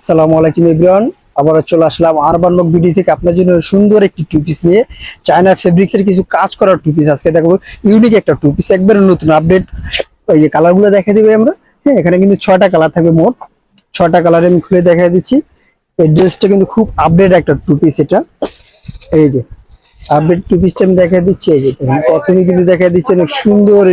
আসসালামু আলাইকুম ইব্রান আবারও চলে আসলাম আরবান মক বিডি থেকে। আপনার জন্য সুন্দর একটি টু পিস নিয়ে চায়না ফেব্রিক্সের কিছু কাজ করার টু পিস আজকে দেখব ইউনিক একটা টু পিস একবারে নতুন আপডেট এই যে কালারগুলো দেখা দিবে আমরা। হ্যাঁ এখানে কিন্তু ছয়টা কালার থাকবে মোট। ছয়টা কালার আমি খুলে দেখা দিচ্ছি। এই ড্রেসটা কিন্তু খুব আপডেট একটা টু পিস এটা। এই যে আপডেট টু পিসটা আমি দেখা দিচ্ছি, এই যে প্রথমে কিন্তু দেখা দিচ্ছে অনেক সুন্দর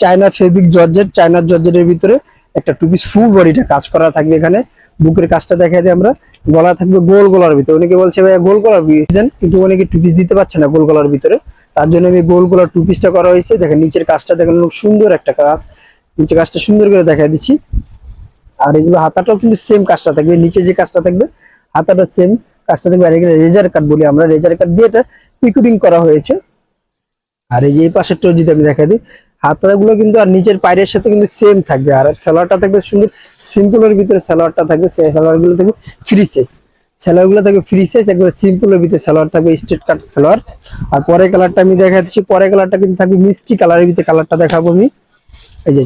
চায়না ফেব্রিক জর্জেট চায়নার জর্জেটের ভিতরে একটা টু পিস ফুল বডিটা কাজ করা থাকবে এখানে। বুকের কাজটা দেখা দিই আমরা। গলা থাকবে গোল গলার ভিতরে। অনেকে বলছে ভাই গোল গলার ডিজাইন কিন্তু অনেকে টু পিস দিতে পারছে না গোল গলার ভিতরে। তার জন্য আমি গোল গলার টু পিসটা করা হয়েছে। দেখেন, নিচের কাজটা দেখেন, অনেক সুন্দর একটা কাজ। নিচের কাজটা সুন্দর করে দেখা দিচ্ছি। আর এগুলো হাতাটাও কিন্তু সেম কাজটা থাকবে। নিচে যে কাজটা থাকবে, হাতাটা সেম কাজটা থাকবে আর রেজার কাট বলি আমরা রেজার কাট দিয়ে এটা পিকুটিং করা হয়েছে। আর এই যে এই পাশেরটাও যদি আমি দেখা দিই হাতাগুলো কিন্তু আর নিচের পায়ের সাথে কিন্তু সেম থাকবে। আর সালোয়ারটা থাকবে সুন্দর সিম্পলের ভিতরে সালোয়ারটা থাকবে, সেই সালোয়ারগুলো থাকবে ফ্রি সাইজ সালোয়ারগুলো থাকবে ফ্রি সাইজ একবারে সিম্পলের ভিতরে সালোয়ার থাকবে স্ট্রেট কাট সালোয়ার আর পরে কালারটা আমি দেখা দিচ্ছি পরে কালারটা কিন্তু থাকবে মিষ্টি কালারের ভিতরে কালারটা দেখাবো আমি। এই যে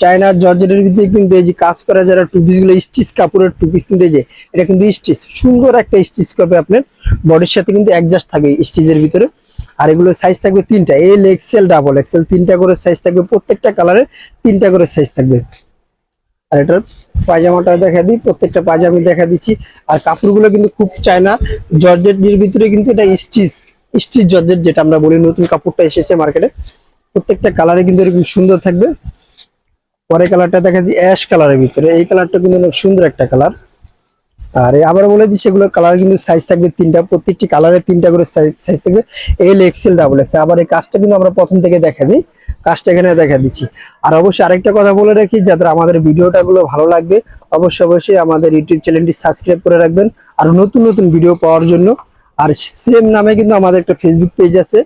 চায়নার জর্জেটের ভিতরে কিন্তু এই যে কাজ করা যারা টু গুলো স্টিচ কাপড়ের টু পিস কিন্তু এই যে, এটা কিন্তু স্টিচ সুন্দর একটা স্টিচ করবে আপনার বডির সাথে কিন্তু অ্যাডজাস্ট থাকবে স্টিচের ভিতরে। আর এগুলো সাইজ থাকবে তিনটা এল এক্সেল ডাবল এক্সেল তিনটা করে সাইজ থাকবে, প্রত্যেকটা কালারে তিনটা করে সাইজ থাকবে। আর এটার পায়জামাটা দেখা দিই, প্রত্যেকটা পায়জামি দেখা দিচ্ছি। আর কাপড়গুলো কিন্তু খুব চায়না জর্জেটের ভিতরে কিন্তু এটা স্টিচ স্টিচ জর্জেট যেটা আমরা বলি, নতুন কাপড়টা এসেছে মার্কেটে প্রত্যেকটা কালারে কিন্তু এরকম সুন্দর থাকবে। পরে কালারটা দেখা যাচ্ছে অ্যাশ কালারের ভিতরে। এই কালারটা কিন্তু অনেক সুন্দর একটা কালার আর আবার বলে দিচ্ছি এগুলো কালার কিন্তু সাইজ থাকবে তিনটা, প্রত্যেকটি কালারে তিনটা করে সাইজ থাকবে। এল এক্সেল ডাবল এক্স আবার এই কাজটা কিন্তু আমরা প্রথম থেকে দেখা দিই। কাজটা এখানে দেখা দিচ্ছি। আর অবশ্যই আরেকটা কথা বলে রাখি, যাদের আমাদের ভিডিওটা গুলো ভালো লাগবে, অবশ্যই অবশ্যই আমাদের ইউটিউব চ্যানেলটি সাবস্ক্রাইব করে রাখবেন। আর নতুন নতুন ভিডিও পাওয়ার জন্য। আর সেম নামে কিন্তু আমাদের একটা ফেসবুক পেজ আছে।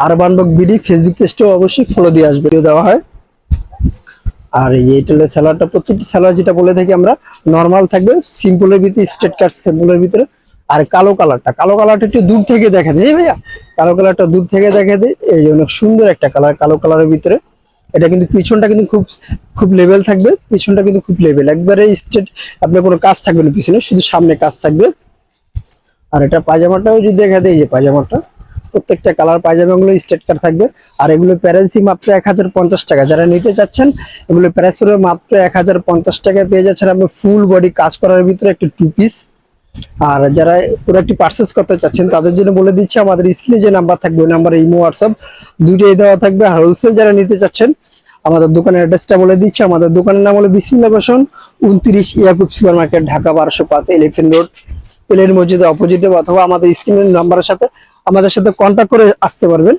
আরবান বক বিডি ফেসবুক পেজটাও অবশ্যই ফলো দিয়ে আসবে দেওয়া হয়। আর এই এটা হলো স্যালাডটা প্রত্যেকটি স্যালাড যেটা বলে থাকি আমরা নর্মাল থাকবে সিম্পলের ভিতরে স্ট্রেট কাট সিম্পলের ভিতরে। আর কালো কালারটা কালো কালারটা একটু দূর থেকে দেখা দেয় ভাইয়া। কালো কালারটা দূর থেকে দেখা দেয় এই অনেক সুন্দর একটা কালার কালো কালারের ভিতরে। এটা কিন্তু পিছনটা কিন্তু খুব খুব লেভেল থাকবে, পিছনটা কিন্তু খুব লেভেল একবারে স্ট্রেট আপনার কোনো কাজ থাকবে না পিছনে, শুধু সামনে কাজ থাকবে। আর এটা পায়জামাটাও যদি দেখা দেয় যে পায়জামাটা। প্রত্যেকটা কালার পায়জামাগুলো স্টেট কাট থাকবে। আর এগুলো প্যারেন্সি মাত্র এক হাজার পঞ্চাশ টাকা। যারা নিতে চাচ্ছেন, এগুলো প্যারেন্স মাত্র এক হাজার পঞ্চাশ টাকায় পেয়ে যাচ্ছেন আপনি ফুল বডি কাজ করার ভিতরে একটি টু পিস আর যারা পুরো একটি পার্সেস করতে চাচ্ছেন, তাদের জন্য বলে দিচ্ছি, আমাদের স্ক্রিনে যে নাম্বার থাকবে, ওই নাম্বারে ইমো হোয়াটসঅ্যাপ দুইটাই দেওয়া থাকবে। আর হোলসেল যারা নিতে চাচ্ছেন, আমাদের দোকানের অ্যাড্রেসটা বলে দিচ্ছি। আমাদের দোকানের নাম হলো বিসমিল্লা বসন, উনত্রিশ ইয়াকুব সুপার মার্কেট ঢাকা বারোশো পাঁচ এলিফেন্ট রোড প্লেন মসজিদের অপোজিটে অথবা আমাদের স্ক্রিনের নাম্বারের সাথে আমাদের সাথে কন্ট্যাক্ট করে আসতে পারবেন।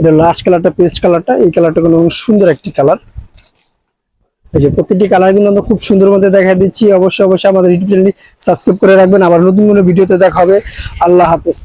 এটা লাস্ট কালারটা পেস্ট কালারটা এই কালারটা কিন্তু সুন্দর একটি কালার এই যে প্রত্যেকটি কালার কিন্তু আমরা খুব সুন্দর মধ্যে দেখা দিচ্ছি। অবশ্যই অবশ্যই আমাদের ইউটিউব চ্যানেলটি সাবস্ক্রাইব করে রাখবেন। আবার নতুন কোনো ভিডিওতে দেখা হবে। আল্লাহ হাফেজ।